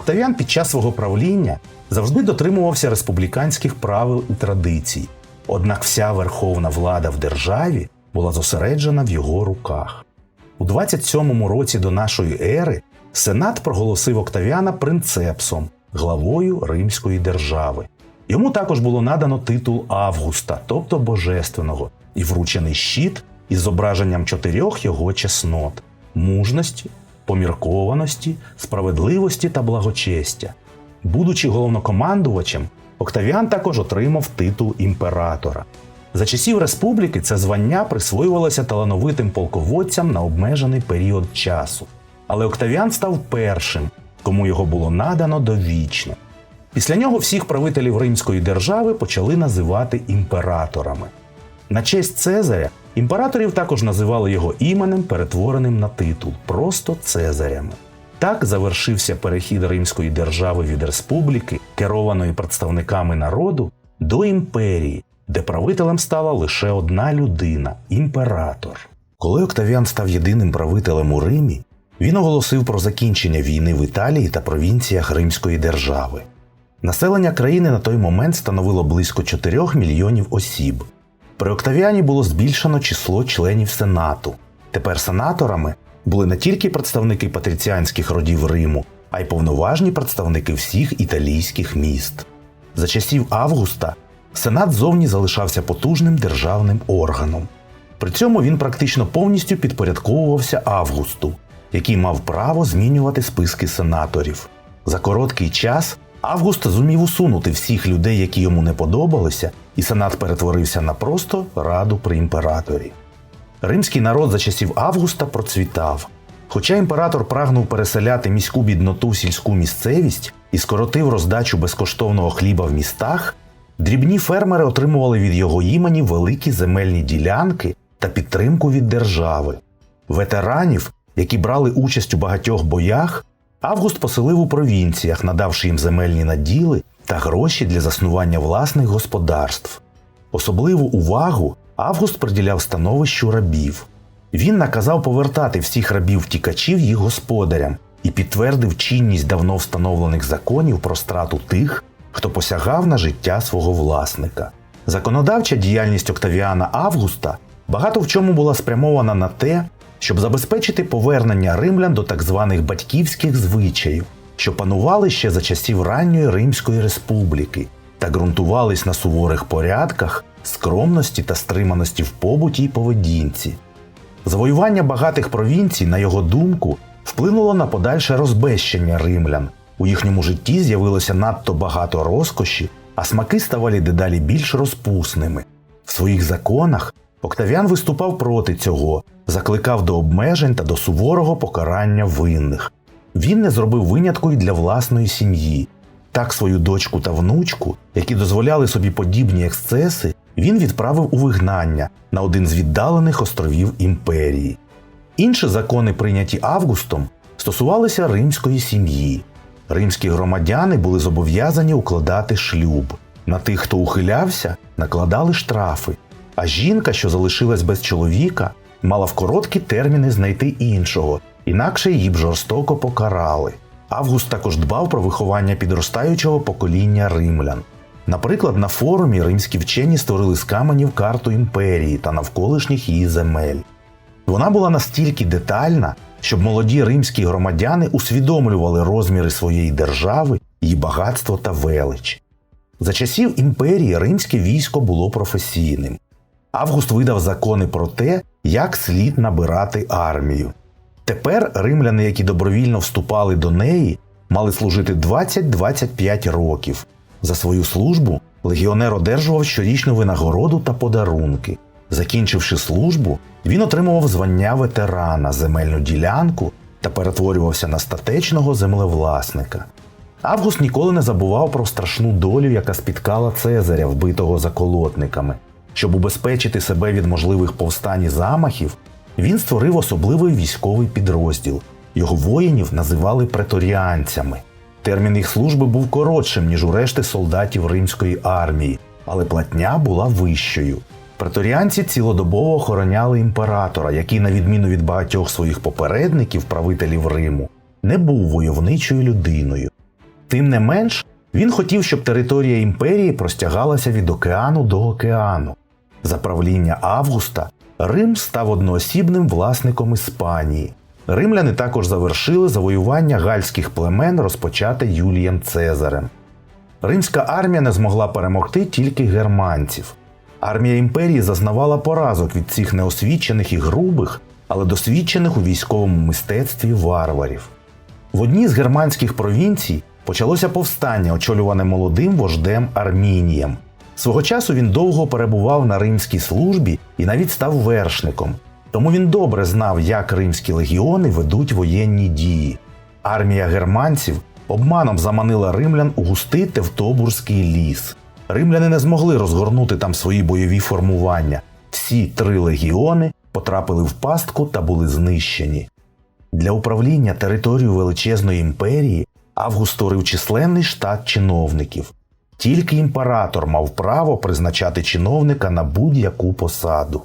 Октавіан під час свого правління завжди дотримувався республіканських правил і традицій, однак вся верховна влада в державі була зосереджена в його руках. У 27-му році до нашої ери Сенат проголосив Октавіана принцепсом, главою Римської держави. Йому також було надано титул Августа, тобто Божественного, і вручений щит із зображенням чотирьох його чеснот мужності, поміркованості, справедливості та благочестя. Будучи головнокомандувачем, Октавіан також отримав титул імператора. За часів республіки це звання присвоювалося талановитим полководцям на обмежений період часу. Але Октавіан став першим, кому його було надано довічно. Після нього всіх правителів Римської держави почали називати імператорами. На честь Цезаря імператорів також називали його іменем, перетвореним на титул, просто Цезарями. Так завершився перехід Римської держави від республіки, керованої представниками народу, до імперії, де правителем стала лише одна людина імператор. Коли Октавіан став єдиним правителем у Римі, він оголосив про закінчення війни в Італії та провінціях Римської держави. Населення країни на той момент становило близько 4 мільйонів осіб. При Октавіані було збільшено число членів Сенату. Тепер сенаторами були не тільки представники патріціанських родів Риму, а й повноважні представники всіх італійських міст. За часів Августа Сенат зовні залишався потужним державним органом. При цьому він практично повністю підпорядковувався Августу, який мав право змінювати списки сенаторів. За короткий час Август зумів усунути всіх людей, які йому не подобалися, і сенат перетворився на просто раду при імператорі. Римський народ за часів Августа процвітав. Хоча імператор прагнув переселяти міську бідноту в сільську місцевість і скоротив роздачу безкоштовного хліба в містах, дрібні фермери отримували від його імені великі земельні ділянки та підтримку від держави. Ветеранів, які брали участь у багатьох боях, Август поселив у провінціях, надавши їм земельні наділи та гроші для заснування власних господарств. Особливу увагу Август приділяв становищу рабів. Він наказав повертати всіх рабів-втікачів їх господарям і підтвердив чинність давно встановлених законів про страту тих, хто посягав на життя свого власника. Законодавча діяльність Октавіана Августа багато в чому була спрямована на те, щоб забезпечити повернення римлян до так званих батьківських звичаїв, що панували ще за часів ранньої Римської республіки та ґрунтувались на суворих порядках, скромності та стриманості в побуті й поведінці. Завоювання багатих провінцій, на його думку, вплинуло на подальше розбещення римлян. У їхньому житті з'явилося надто багато розкоші, а смаки ставали дедалі більш розпусними. В своїх законах Октавіан виступав проти цього, закликав до обмежень та до суворого покарання винних. Він не зробив винятку й для власної сім'ї. Так свою дочку та внучку, які дозволяли собі подібні ексцеси, він відправив у вигнання на один з віддалених островів імперії. Інші закони, прийняті Августом, стосувалися римської сім'ї. Римські громадяни були зобов'язані укладати шлюб. На тих, хто ухилявся, накладали штрафи. А жінка, що залишилась без чоловіка, мала в короткі терміни знайти іншого, інакше її б жорстоко покарали. Август також дбав про виховання підростаючого покоління римлян. Наприклад, на форумі римські вчені створили з каменів карту імперії та навколишніх її земель. Вона була настільки детальна, щоб молоді римські громадяни усвідомлювали розміри своєї держави, її багатство та велич. За часів імперії римське військо було професійним. Август видав закони про те, як слід набирати армію. Тепер римляни, які добровільно вступали до неї, мали служити 20-25 років. За свою службу легіонер одержував щорічну винагороду та подарунки. Закінчивши службу, він отримував звання ветерана, земельну ділянку та перетворювався на статечного землевласника. Август ніколи не забував про страшну долю, яка спіткала Цезаря, вбитого заколотниками. Щоб убезпечити себе від можливих повстань і замахів, він створив особливий військовий підрозділ. Його воїнів називали преторіанцями. Термін їх служби був коротшим, ніж у решти солдатів римської армії, але платня була вищою. Преторіанці цілодобово охороняли імператора, який, на відміну від багатьох своїх попередників, правителів Риму, не був войовничою людиною. Тим не менш, він хотів, щоб територія імперії простягалася від океану до океану. За правління Августа Рим став одноосібним власником Іспанії. Римляни також завершили завоювання гальських племен, розпочате Юлієм Цезарем. Римська армія не змогла перемогти тільки германців. Армія імперії зазнавала поразок від цих неосвічених і грубих, але досвідчених у військовому мистецтві варварів. В одній з германських провінцій почалося повстання, очолюване молодим вождем Армінієм. Свого часу він довго перебував на римській службі і навіть став вершником. Тому він добре знав, як римські легіони ведуть воєнні дії. Армія германців обманом заманила римлян у густий Тевтобурський ліс. Римляни не змогли розгорнути там свої бойові формування. Всі три легіони потрапили в пастку та були знищені. Для управління територією величезної імперії Август створив численний штат чиновників. Тільки імператор мав право призначати чиновника на будь-яку посаду.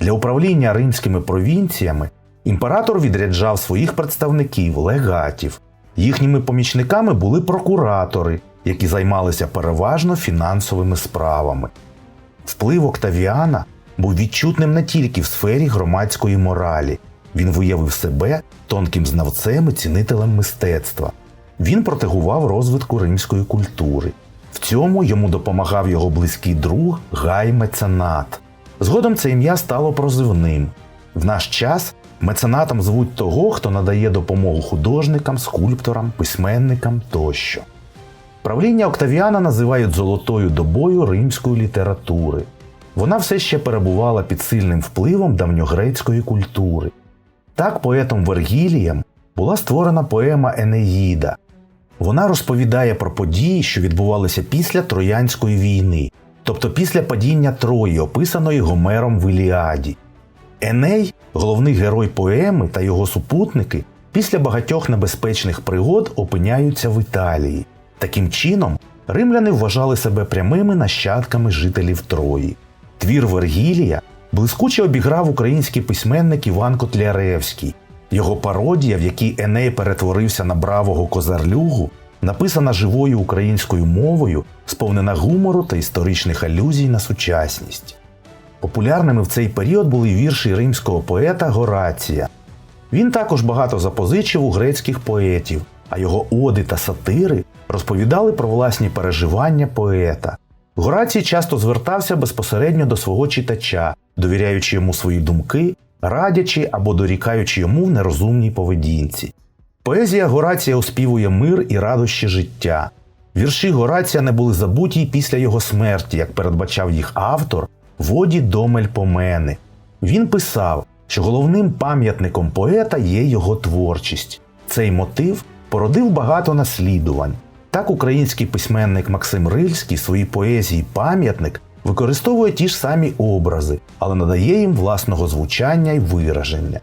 Для управління римськими провінціями імператор відряджав своїх представників, легатів. Їхніми помічниками були прокуратори, які займалися переважно фінансовими справами. Вплив Октавіана був відчутним не тільки в сфері громадської моралі, він виявив себе тонким знавцем і цінителем мистецтва. Він протегував розвитку римської культури. В цьому йому допомагав його близький друг Гай Меценат. Згодом це ім'я стало прозивним. В наш час меценатом звуть того, хто надає допомогу художникам, скульпторам, письменникам тощо. Правління Октавіана називають золотою добою римської літератури. Вона все ще перебувала під сильним впливом давньогрецької культури. Так поетом Вергілієм була створена поема Енеїда. Вона розповідає про події, що відбувалися після Троянської війни, тобто після падіння Трої, описаної Гомером в Іліаді. Еней, головний герой поеми та його супутники, після багатьох небезпечних пригод опиняються в Італії. Таким чином, римляни вважали себе прямими нащадками жителів Трої. Твір Вергілія блискуче обіграв український письменник Іван Котляревський. Його пародія, в якій Еней перетворився на бравого козарлюгу, написана живою українською мовою, сповнена гумору та історичних алюзій на сучасність. Популярними в цей період були вірші римського поета Горація. Він також багато запозичив у грецьких поетів, а його оди та сатири розповідали про власні переживання поета. Горацій часто звертався безпосередньо до свого читача, довіряючи йому свої думки, радячи або дорікаючи йому в нерозумній поведінці. Поезія Горація оспівує мир і радощі життя. Вірші Горація не були забуті й після його смерті, як передбачав їх автор Воді Домель Помени. Він писав, що головним пам'ятником поета є його творчість. Цей мотив породив багато наслідувань. Так український письменник Максим Рильський в своїй поезії Пам'ятник використовує ті ж самі образи, але надає їм власного звучання й вираження.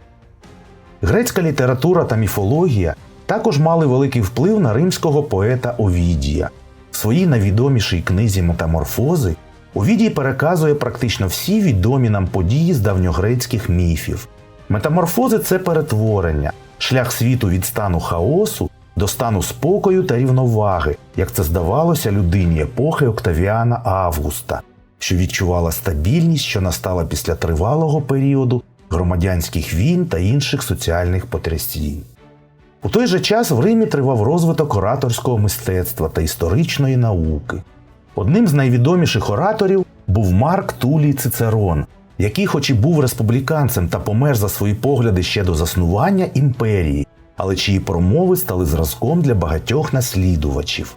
Грецька література та міфологія також мали великий вплив на римського поета Овідія. В своїй найвідомішій книзі Метаморфози Овідій переказує практично всі відомі нам події з давньогрецьких міфів. Метаморфози це перетворення, шлях світу від стану хаосу до стану спокою та рівноваги, як це здавалося людині епохи Октавіана Августа, що відчувала стабільність, що настала після тривалого періоду громадянських війн та інших соціальних потрясінь. У той же час в Римі тривав розвиток ораторського мистецтва та історичної науки. Одним з найвідоміших ораторів був Марк Тулій Цицерон, який, хоч і був республіканцем та помер за свої погляди ще до заснування імперії, але чиї промови стали зразком для багатьох наслідувачів.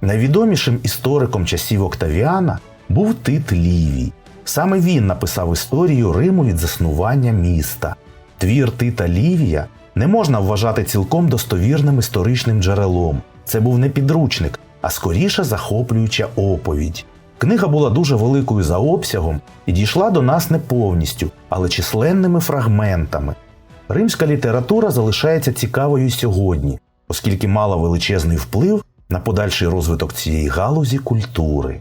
Найвідомішим істориком часів Октавіана був Тит Лівій. Саме він написав історію Риму від заснування міста. Твір Тита Лівія не можна вважати цілком достовірним історичним джерелом. Це був не підручник, а скоріше захоплююча оповідь. Книга була дуже великою за обсягом і дійшла до нас не повністю, але численними фрагментами. Римська література залишається цікавою сьогодні, оскільки мала величезний вплив на подальший розвиток цієї галузі культури.